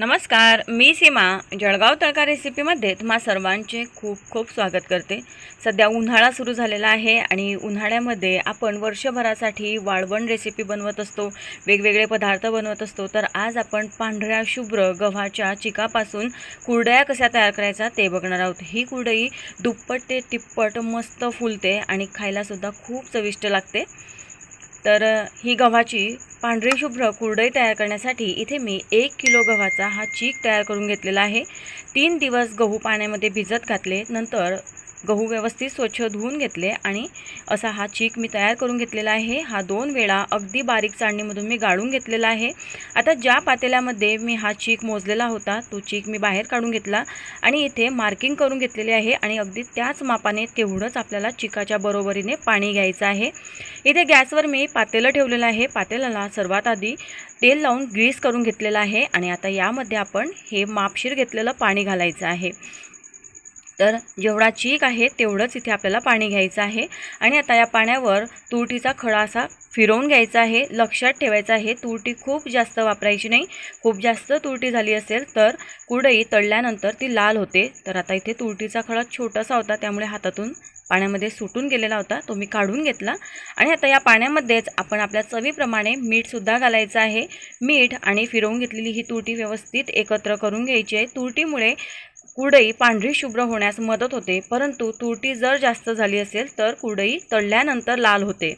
नमस्कार मी सीमा. जळगाव तळका रेसिपीमध्ये तुम्हा सर्वांचे खूप खूप स्वागत करते. सध्या उन्हाळा सुरू झालेला आहे आणि उन्हाळ्यामध्ये आपण वर्षभरासाठी वाळवण रेसिपी बनवत असतो वेगवेगळे पदार्थ बनवत असतो. तर आज आपण पांढऱ्या शुभ्र गव्हाच्या चिकापासून कुरडया कशा तयार करायचा ते बघणार आहोत. ही कुरडई दुप्पट ते तिप्पट मस्त फुलते आणि खायलासुद्धा खूप चविष्ट लागते. तर ही गव्हाची पांढरी शुभ्र कुरडई तयार करण्यासाठी इथे मी एक किलो गव्हाचा हा चीक तयार करून घेतलेला आहे. तीन दिवस गहू पाण्यामध्ये भिजत घातले नंतर गहू व्यवस्थित स्वच्छ धुवून घेतले आणि असा हा चीक मी तयार करून घेतलेला आहे. हा दोन वेळा अगदी बारीक चाळणीमधून मी गाळून घेतलेला आहे. आता ज्या पातेल्यामध्ये मी हा चीक मोजलेला होता तो चीक मी बाहेर काढून घेतला आणि इथे मार्किंग करून घेतलेली आहे आणि अगदी त्याच मापाने तेवढंच आपल्याला चिकाच्या बरोबरीने पाणी घ्यायचं आहे. इथे गॅसवर मी पातेलं ठेवलेलं आहे. पातेल्याला सर्वात आधी तेल लावून ग्रीस करून घेतलेलं आहे आणि आता यामध्ये आपण हे मापशीर घेतलेलं पाणी घालायचं आहे. तर जेवढा चीक आहे तेवढंच इथे आपल्याला पाणी घ्यायचं आहे. आणि आता या पाण्यावर तुरटीचा खडा असा फिरवून घ्यायचा आहे. लक्षात ठेवायचं आहे तुरटी खूप जास्त वापरायची नाही. खूप जास्त तुरटी झाली असेल तर कुडई तळल्यानंतर ती लाल होते. तर आता इथे तुरटीचा खडा छोटासा होता त्यामुळे हातातून पाण्यामध्ये सुटून गेलेला होता. तो मी काढून घेतला. आणि आता या पाण्यामध्येच आपण आपल्या चवीप्रमाणे मीठसुद्धा घालायचं आहे. मीठ आणि फिरवून घेतलेली ही तुरटी व्यवस्थित एकत्र करून घ्यायची आहे. तुरटीमुळे कुरडई पांढरी शुभ्र होण्यास मदत होते परंतु तुरटी जर जास्त झाली असेल तर कुरडई तळल्यानंतर लाल होते.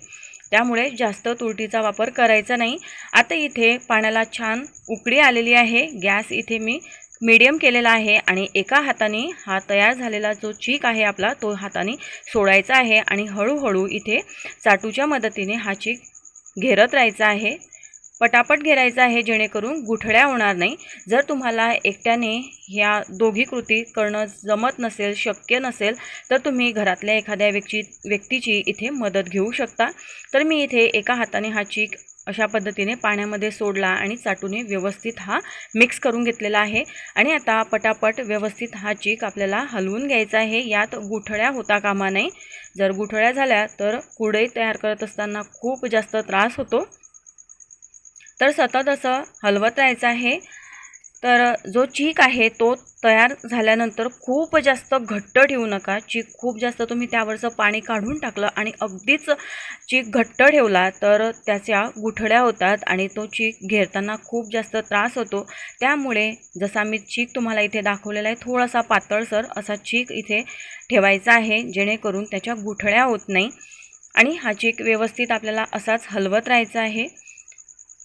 त्यामुळे जास्त तुरटीचा वापर करायचा नाही. आता इथे पाण्याला छान उकडी आलेली आहे. गॅस इथे मी मीडियम केलेला आहे आणि एका हाताने हा तयार झालेला जो चीक आहे आपला तो हाताने सोडायचा आहे आणि हळूहळू इथे चाटूच्या मदतीने हा चीक घेरत राहायचा आहे. पटापट घेरायचं आहे जेणेकरून गुठळ्या होणार नाही. जर तुम्हाला एकट्याने ह्या दोघी कृती करणं जमत नसेल शक्य नसेल तर तुम्ही घरातल्या एखाद्या व्यक्ती व्यक्तीची इथे मदत घेऊ शकता. तर मी इथे एका हाताने हा चीक अशा पद्धतीने पाण्यामध्ये सोडला आणि चाटूने व्यवस्थित हा मिक्स करून घेतलेला आहे. आणि आता पटापट व्यवस्थित हा चीक आपल्याला हलवून घ्यायचा आहे. यात गुठळ्या होता कामा नये. जर गुठळ्या झाल्या तर कुडई तयार करत असताना खूप जास्त त्रास होतो. तर सतत असं हलवत राहायचं आहे. तर जो चीक आहे तो तयार झाल्यानंतर खूप जास्त घट्ट ठेवू नका. चीक खूप जास्त तुम्ही त्यावरचं पाणी काढून टाकलं आणि अगदीच चीक घट्ट ठेवला तर त्याच्या गुठड्या होतात आणि तो चीक घेरताना खूप जास्त त्रास होतो. त्यामुळे जसा मी चीक तुम्हाला इथे दाखवलेला आहे थोडासा पातळसर असा चीक इथे ठेवायचा आहे जेणेकरून त्याच्या गुठळ्या होत नाही. आणि हा चीक व्यवस्थित आपल्याला असाच हलवत राहायचा आहे.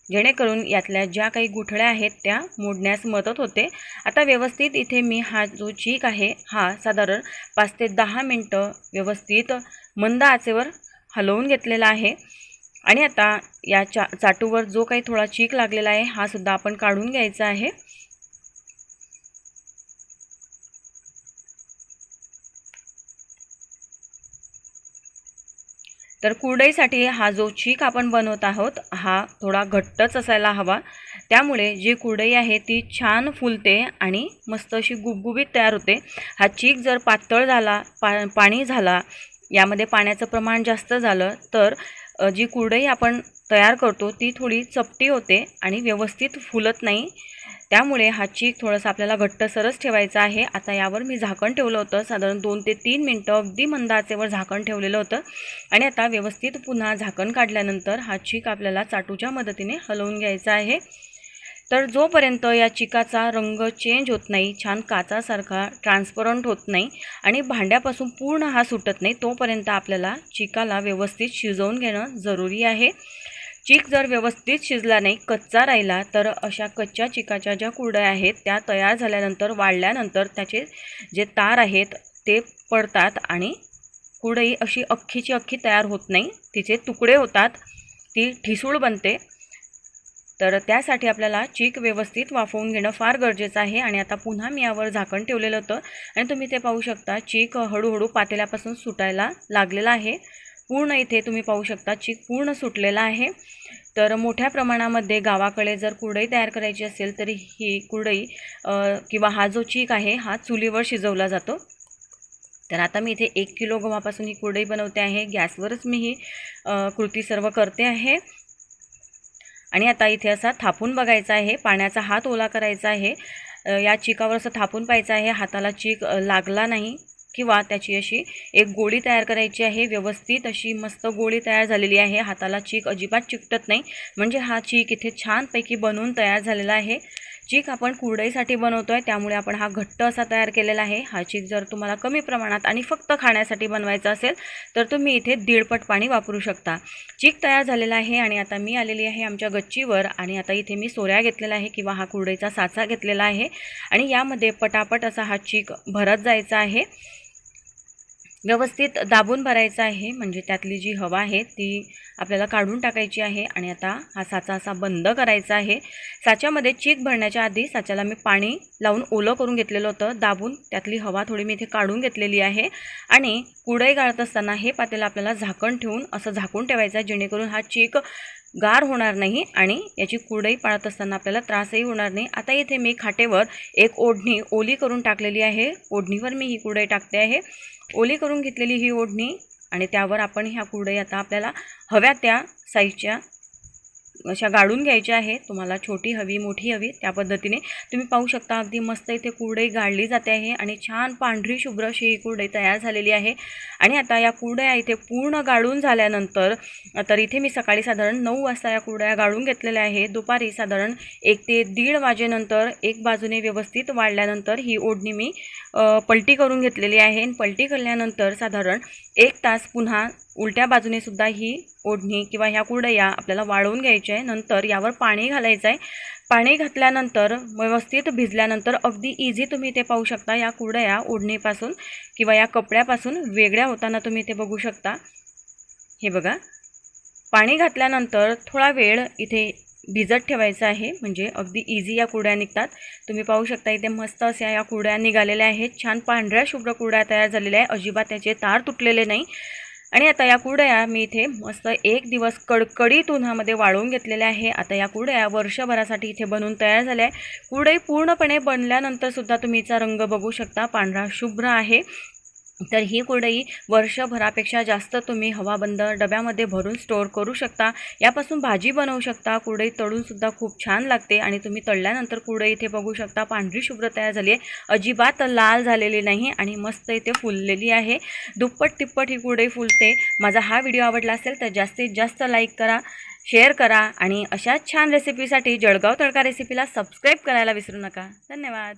जेणेकरून यातल्या ज्या काही गुठळ्या आहेत त्या मोडण्यास मदत होते. आता व्यवस्थित इथे मी हा जो चीक आहे हा साधारण पाच ते दहा मिनटं व्यवस्थित मंद आचेवर हलवून घेतलेला आहे. आणि आता या चा चाटूवर जो काही थोडा चीक लागलेला आहे हा सुद्धा आपण काढून घ्यायचा आहे. तर कुरडईसाठी हा जो चीक आपण बनवत आहोत हा थोडा घट्टच असायला हवा. त्यामुळे जी कुरडई आहे ती छान फुलते आणि मस्त अशी गुबगुबीत तयार होते. हा चीक जर पातळ झाला पा पाणी झाला यामध्ये पाण्याचं प्रमाण जास्त झालं तर जी कुरडई आपण तयार करतो ती थोडी चपटी होते आणि व्यवस्थित फुलत नाही. त्यामुळे हा चीक थोडासा आपल्याला घट्टसरच ठेवायचा आहे. आता यावर मी झाकण ठेवलं होतं. साधारण दोन ते तीन मिनटं अगदी मंद आचेवर झाकण ठेवलेलं होतं. आणि आता व्यवस्थित पुन्हा झाकण काढल्यानंतर हा चीक आपल्याला चाटूच्या मदतीने हलवून घ्यायचा आहे. तर जोपर्यंत या चिकाचा रंग चेंज होत नाही छान काचासारखा ट्रान्सपरंट होत नाही आणि भांड्यापासून पूर्ण हा सुटत नाही तोपर्यंत आपल्याला चिकाला व्यवस्थित शिजवून घेणं जरुरी आहे. चीक जर व्यवस्थित शिजला नाही कच्चा राहिला तर अशा कच्च्या चिकाच्या ज्या कुरड्या आहेत त्या तयार झाल्यानंतर वाळल्यानंतर त्याचे जे तार आहेत ते पडतात आणि कुरडई अशी अख्खीची अख्खी तयार होत नाही. तिचे तुकडे होतात ती ठिसूळ बनते. तर त्यासाठी आपल्याला चीक व्यवस्थित वाफवून घेणं फार गरजेचं आहे. आणि आता पुन्हा मी यावर झाकण ठेवलेलं होतं. आणि तुम्ही ते पाहू शकता चीक हळूहळू पातेल्यापासून सुटायला लागलेला आहे. पूर्ण इथे तुम्ही पाहू शकता चीक पूर्ण सुटलेला आहे. तर मोठ्या प्रमाणामध्ये गावाकडे जर कुरडई तयार करायची असेल तर ही कुरडई किंवा हा जो चीक आहे हा चुलीवर शिजवला जातो. तर आता मी इथे एक किलो गव्हापासून ही कुरडई बनवते आहे. गॅसवरच मी ही कृती सर्व करते आहे. आणि आता इथे असा थापून बघायचा आहे पाण्याचा हात ओला करायचा आहे. या चिकावर असं थापून पाहायचं आहे हाताला चीक लागला नाही किंवा त्याची अशी एक गोळी तयार करायची आहे व्यवस्थित अशी मस्त गोळी तयार झालेली आहे हाताला चीक अजिबात चिकटत नाही. म्हणजे हा चीक इथे छानपैकी बनवून तयार झालेला आहे. चीक आपण कुरडईसाठी बनवतो आहे त्यामुळे आपण हा घट्ट असा तयार केलेला आहे. हा चीक जर तुम्हाला कमी प्रमाणात आणि फक्त खाण्यासाठी बनवायचा असेल तर तुम्ही इथे दीडपट पाणी वापरू शकता. चीक तयार झालेला आहे आणि आता मी आलेली आहे आमच्या गच्चीवर आणि आता इथे मी सोऱ्या घेतलेला आहे किंवा हा कुरडईचा साचा घेतलेला आहे. आणि यामध्ये पटापट असा हा चीक भरत जायचा आहे. व्यवस्थित दाबून भरायचा आहे. म्हणजे त्यातली जी हवा आहे ती आपल्याला काढून टाकायची आहे आणि आता हा साचा असा बंद करायचा आहे. साच्यामध्ये चीक भरण्याच्या आधी साच्याला मी पाणी लावून ओलं करून घेतलेलं होतं. दाबून त्यातली हवा थोडी मी इथे काढून घेतलेली आहे. आणि कुडई गाळत असताना हे पातेलं आपल्याला झाकण ठेवून असं झाकून ठेवायचं आहे जेणेकरून हा चीक गार होणार नाही आणि याची कुडई पाळत असताना आपल्याला त्रासही होणार नाही. आता इथे मी खाटेवर एक ओढणी ओली करून टाकलेली आहे. ओढणीवर मी ही कुडई टाकते आहे. ओली करून घेतलेली ही ओढणी आणि त्यावर आपण ह्या कुरडई आता आपल्याला हव्या त्या साईजच्या अशा गाळून घ्यायच्या आहे तुम्हाला छोटी हवी मोठी हवी त्या पद्धतीने. तुम्ही पाहू शकता अगदी मस्त इथे कुरडई गाळली जाते आहे आणि छान पांढरी शुभ्र अशी ही कुरडई तयार झालेली आहे. आणि आता या कुरडया इथे पूर्ण गाळून झाल्यानंतर तर इथे मी सकाळी साधारण नऊ वाजता या कुरडया गाळून घेतलेल्या आहे दुपारी साधारण एक ते दीड वाजेनंतर एक बाजूने व्यवस्थित वाढल्यानंतर ही ओढणी मी पलटी करून घेतलेली आहे. आणि पलटी केल्यानंतर साधारण एक तास पुन्हा उलट्या बाजूने सुद्धा ही ओढणी किंवा ह्या कुरडया आपल्याला वाळवून घ्यायच्या आहे. नंतर यावर पाणी घालायचं आहे. पाणी घातल्यानंतर व्यवस्थित भिजल्यानंतर अगदी इझी तुम्ही ते पाहू शकता. या कुरडया ओढणीपासून किंवा या कपड्यापासून वेगळ्या होताना तुम्ही ते बघू शकता. हे बघा. पाणी घातल्यानंतर थोडा वेळ इथे भिजत ठेवायचं आहे. म्हणजे अगदी इझी या कुरड्या निघतात. तुम्ही पाहू शकता इथे मस्त अशा या कुरड्या निघालेल्या आहेत. छान पांढऱ्या शुभ्र कुरड्या तयार झालेल्या आहे अजिबात त्याचे तार तुटलेले नाही. आणि आता या कुरडया मी इथे मस्त एक दिवस कडकडीत उन्हामध्ये वाळवून घेतलेल्या आहे. आता या कुरडया वर्षभरासाठी इथे बनवून तयार झाल्या आहे कुरडई पूर्णपणे बनल्यानंतरसुद्धा तुम्ही हिचा रंग बघू शकता. पांढरा शुभ्र आहे. तर ही कुरडई वर्षभरापेक्षा जास्त तुम्ही हवाबंद डब्यामध्ये भरून स्टोअर करू शकता. यापासून भाजी बनवू शकता. कुरडई तळूनसुद्धा खूप छान लागते आणि तुम्ही तळल्यानंतर कुरडई इथे बघू शकता. पांढरी शुभ्र तयार झाली आहे. अजिबात लाल झालेली नाही आणि मस्त इथे फुललेली आहे. दुप्पट तिप्पट ही कुरडई फुलते. माझा हा व्हिडिओ आवडला असेल तर जास्तीत जास्त लाईक करा शेअर करा आणि अशाच छान रेसिपीसाठी जळगाव तडका रेसिपीला सबस्क्राईब करायला विसरू नका. धन्यवाद.